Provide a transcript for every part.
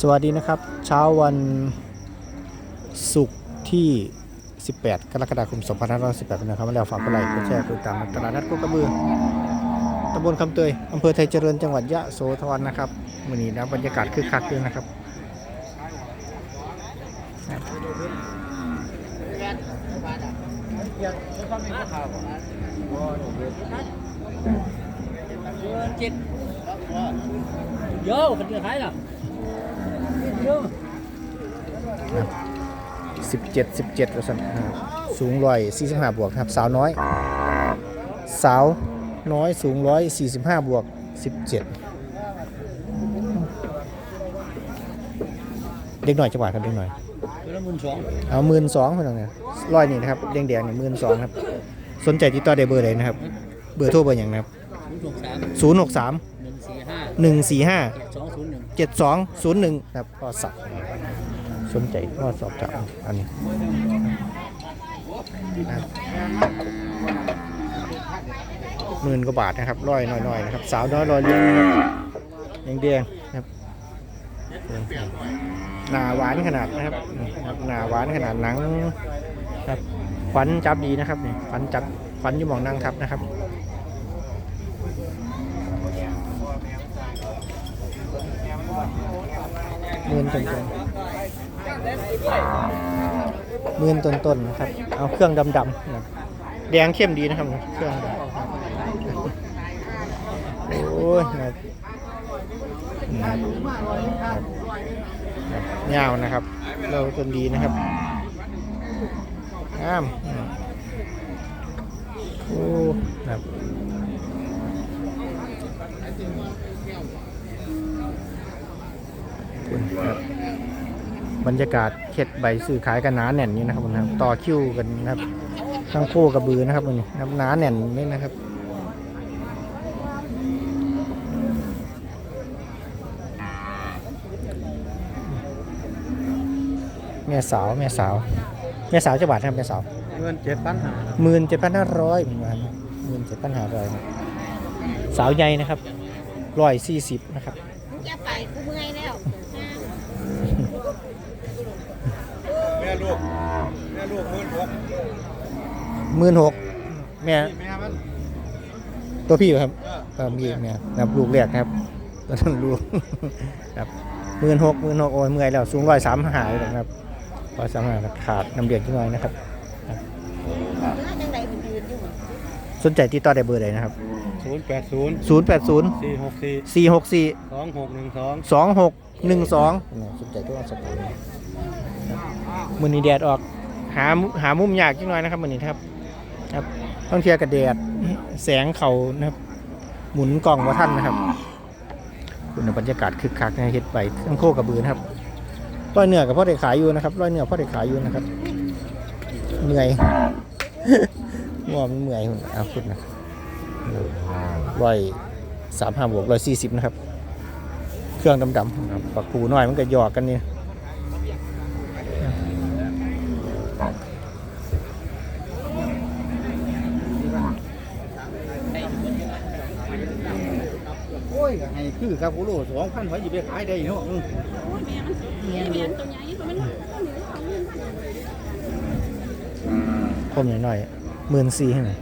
สวัสดีนะครับ เช้าวันศุกร์ที่ 18 กรกฎาคม 2518นะครับมาแล้วฝากกดไลค์กดแชร์กดติดตามตลาดนัดโคกระบือตำบลคำเตยอำเภอไทยเจริญจังหวัดยะโสธรนะครับวันนี้นะบรรยากาศคึกคักด้วยนะครับ chết vô mình chưa thấy nào vô 17 17ว่าซั่นนะ สิบเจ็ดสิบเจ็ดสันสูงร้อยสี่สิบห้าบวกครับ สาวน้อย สาวน้อยสูงร้อยสี่สิบห้าบวกสิบเจ็ดเด็กหน่อยจังหวะครับเด็กหน่อยเอาหมื่นสองเพื่อนเนี่ยร้อยนี่นะครับแดงแดงเนี่ยหมื่นสองครับ สนใจติดต่อได้เบอร์ไหนนะครับ เบอร์โทรเบอร์อย่างนะครับศูนย์หกสามหนึ่งสี่ห้า 7201ครับก็สักสนใจก็สอบจากอันนี้หมื่นกว่าบาทนะครับร้อยน้อยๆนะครับ สาวน้อยรอยเลี้ยงแดงๆครับหนาหวานขนาดนะครับหนาหวานขนาดหนังครับขวัญจับดีนะครับนี่ฟันจับฟันอยู่หมองนั่งทับนะครับ มื่นต้นต้นหมื่นต้นต้นๆนะครับ เอาเครื่องดำๆนะครับแดงเข้มดีนะครับ เครื่องโอ้ยนะยาวนะครับ เราต้นดีนะครับงามนะครับโอ้นะครับ บคุณครับบรรยากาศเข็ดใบสื่อขายกันหนาแน่นนี่นะครับผมนะครับต่อคิวกันนะครับทั้งคู่กระบือนะครับมันนี่นะครับหนาแน่นนี่นะครับแม่สาวแม่สาวแม่สาวจะบาทครับแม่สาวเงินเจ็ดพันหาหมื่นเจ็ดพันห้าร้อยประมาณหมื่นเจ็ดพันห้าร้อยสาวใหญ่นะครับร้อยสี่สิบนะครับจะไปกูเมื่อยแล้ว แม่ลูก แม่ ลูกมื่นหกหมื่นหกแม่แม่มันตัวพี่เหรอครับเออมีเนี่ยนะครับลูกแรกนะครับตอนนั้นลูกครับหมื่นหกหมื่นหกโอ้ยเมื่อยแล้วสูงร้อยสามหายแล้วครับร้อยสามหาขาดน้ำเดือดขึ้นหน่อยนะครับเมื่อจังใดมันยืนอยู่สนใจติดต่อได้เบอร์ใดนะครับศูนย์แปดศูนย์ศูนย์แปดศูนย์สี่หกสี่สี่หกสี่สองหกหนึ่งสองสองหกหนึ่งสองสนใจตัวสอบถามมือนี้แดดออก หาหามุมยากจังหน่อยนะครับมือนี้ครับ ครับต้องเทียร์กับแดดแสงเขานะครับหมุนกล่องว่าท่านนะครับคุณบรรยากาศคึกคักนะเฮ็ดไปทั้งโคกระบือนะครับร้อยเหนือกับพ่อได้ขายอยู่นะครับร้อยเหนือพ่อได้ขายอยู่นะครับเหนื่อยง่วงมันเมื่อยเอาคุณนะร้อยสามห้าบวกร้อยสี่สิบนะครับ เครื่องดำๆปักผูน่อยมันก็หยอกกันนี่ โอ้ยให้คือครับกูรู้สองพันไว้หยิบไปขายได้เนาะผมหน่อยหมื่นสี่ให้หน่อย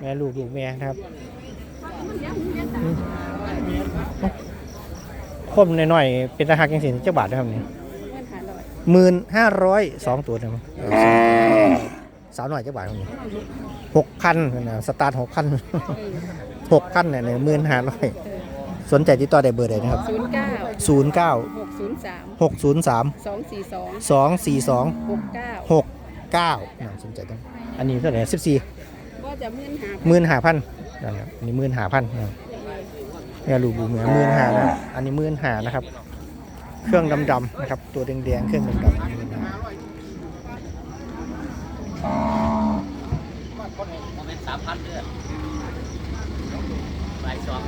แม่ลูกลูกแม่นะครับอืมคมหน่อยๆเป็นตาหักยังสิเจ้าบาทนะครับนี่หมื่นห้าร้อยสองตัวนะครับ สาวหน่อยเจ้าบาทครับนี่หกพันนะสตาร์ทหกพันหกพันเนี่ยหมื่นห้าร้อยสนใจติดต่อได้เบอร์ใดนะครับศูนย์เก้าศูนย์เก้าหกศูนย์สามหกศูนย์สามสองสี่สองสองสี่สองหกเก้าหกเก้าน่าสนใจต้องอันนี้เท่าไหร่สิบสี่ก็จะมื่นหาหมื่นห้าพันนะครับอันนี้หมื่นห้าพันนะครับเนี่ยลูกบูเหมือนหมื่นห้านะครับอันนี้หมื่นห้านะครับ เครื่องดำๆนะครับ ตัวแดงๆเครื่องดำๆ คนผมเป็นสามพันเดือนลายสอง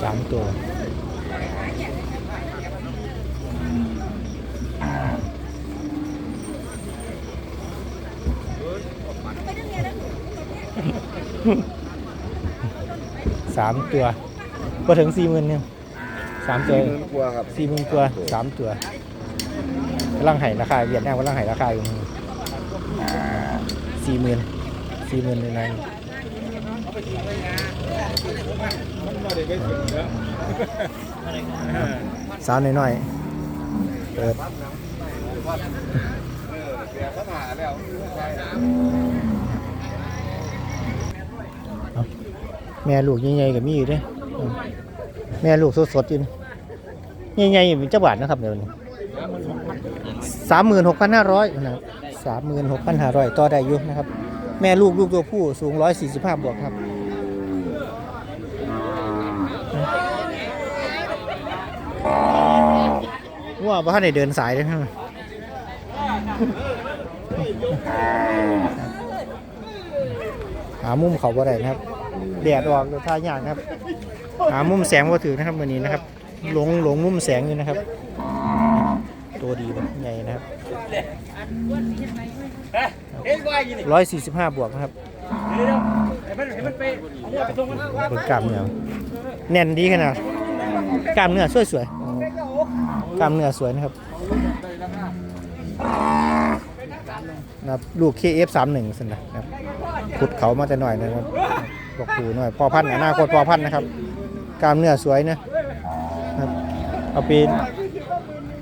สามตัว สามตัวก็ถึงสี่หมื่นเนี่ยสามตัวกลัวครับสี่หมื่นกว่าสามตัวกำลังไห้ราคาเวียดนามกำลังไห้ราคาอยู่สี่หมื่นสี่หมื่นในนั้นสาวน้อยๆเปิด เอาแม่ลูกใหญ่ๆกับมีอยู่เด้อืมแม่ลูกสดๆอยู่นี่ใหญ่ๆเป็นเจ้าบาทนะครับเดี๋ยวนี้สามหมื่นหกพันห้าร้อยนะครับสามหมื่นหกพันห้าร้อยต่อได้อยู่นะครับ แม่ลูกลูกตัวผู้สูงร้อยสี่สิบห้าบวกครับว่าบ้านไหนเดินสายเลยครับ หามุมเขาบ่ได้นะครับแดดออกเลยท่ายากนะครับ หามุมแสงว่าถือนะครับวันนี้นะครับหลงหลงมุมแสงอยู่นะครับ ตัวดีนะใหญ่นะครับร้อยสี่สิบห้าบวกนะครับผลกล้ามเนื้อแน่นดีขนาดกล้ามเนื้อสวยๆกล้ามเนื้อสวยนะครับ นะครับลูก KF31 สินะครับขุดเขามาแต่หน่อยนะครับบอกดูหน่อยพอพันธุ์อนาคตพอพันธุ์นะครับกล้ามเนื้อสวยนะครับเอาเป็น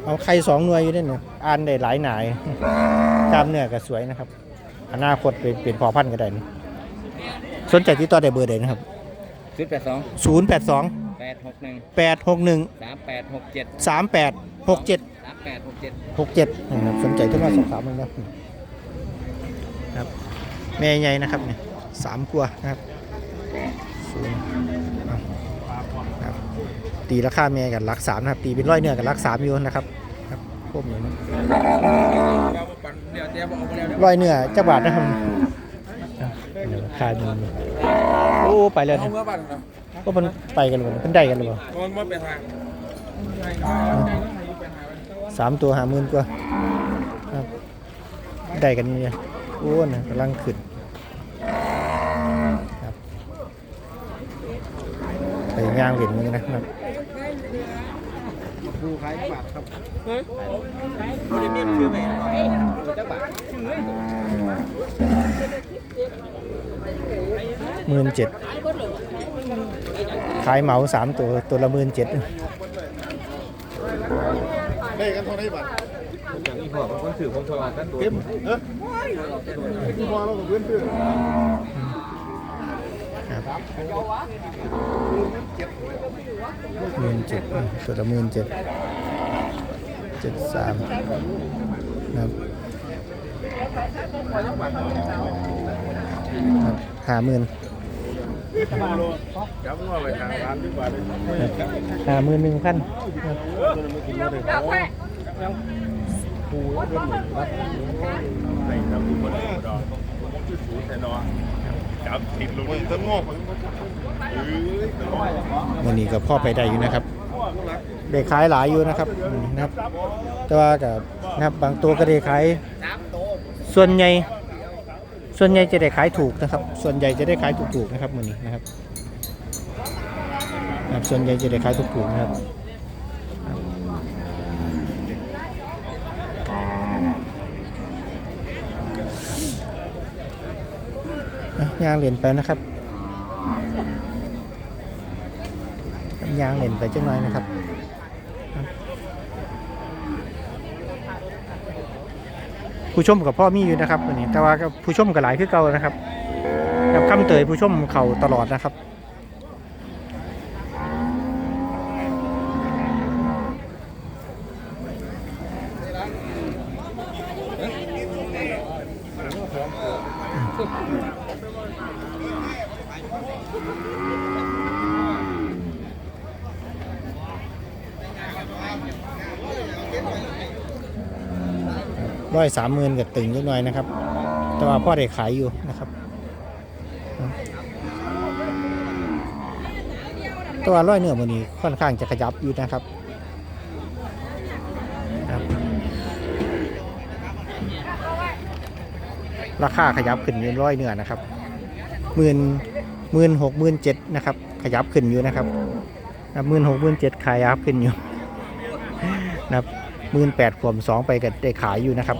เอาไข่สองหน่วยอยู่ด้วยเนี่ยอ่านได้หลายหนายกล้ามเนื้อก็สวยนะครับอนาคตเป็นเป็นพอพันธุ์ก็ได้นะสนใจที่ต่อได้เบอร์ใดนะครับ ชุดแปดสอง082 แปดหกหนึ่ง861 สามแปดหกเจ็ด3867 สามแปดหกเจ็ดหกเจ็ดนะครับสนใจที่มาสอบถามมันนะ ครับ แม่ใหญ่นะครับเนี่ยสามกัวนะครับสูงครับตีราคาแม่กันลักสามนะครับตีเป็นร้อยเนื้อกันลักสามอยู่นะครับครับพวกนี้นร้อยเนื้อเจ้าบาทนะครับอะเดี๋ยวราคาดีอยู่โอ้ไปแล้วนี่ยก็มันไปกันเลยมันได้กันเลยบ่มันไม่เป็นทาสามตัวหามื่นกว่าครับได้กันเนี่ย โอ้นะกำลังขึ้นครับไปย่างเหรียญมือนะครับดูขายบาทครับหมื่นเจ็ดขายเหมาสามตัวตัวละหมื่นเจ็ดได้กันเท่าไหร่บาทจากนี้ พอคนถือคนทวารกันเต็มเออพอเรากับเพื่อนเพื่อนครับหมื่นเจ็ดตัวละหมื่นเจ็ดเจ็ดสามครับครับห้าหมื่นจับว่าไปทางร้านดีกว่าเลยห้าหมื่นหนึ่งพัน ครับในน้ำมันดอกสูแต่ดอกจับติดลงตั้งงอกวันนี้ก็พ่อไปได้อยู่นะครับได้ขายหลายอยู่นะครับนะครับ แต่ว่ากับนะครับบางตัวก็ได้ขายส่วนใหญ่ส่วนใหญ่จะได้ขายถูกนะครับ ส่วนใหญ่จะได้ขายถูกๆนะครับวันนี้นะครับส่วนใหญ่จะได้ขายถูกๆนะครับ ยางเหรียญไปนะครับยางเหรียญไปจังหน่อยนะครับผู้ชมกับพ่อมีอยู่นะครับวันนี้แต่ว่าผู้ชมกับหลายคือเก่านะครับ กับคำเตยผู้ชมเขาตลอดนะครับ ร้อยสามหมื่นกับตึงนิดหน่อยนะครับ แต่ว่าพ่อได้ขายอยู่นะครับ ตัวร้อยเนื้อมือนี้ค่อนข้างจะขยับอยู่นะครับราคาขยับขึ้นอยืนร้อยเนื้อนะครับหมื่นหมื่นหกหมื่นเจ็ดนะครับ ขยับขึ้นอยู่นะครับหมื่นหกหมื่นเจ็ดขยับขึ้นอยู่นะครับ หมื่นแปดขวมสองไปก็ได้ขายอยู่นะครับ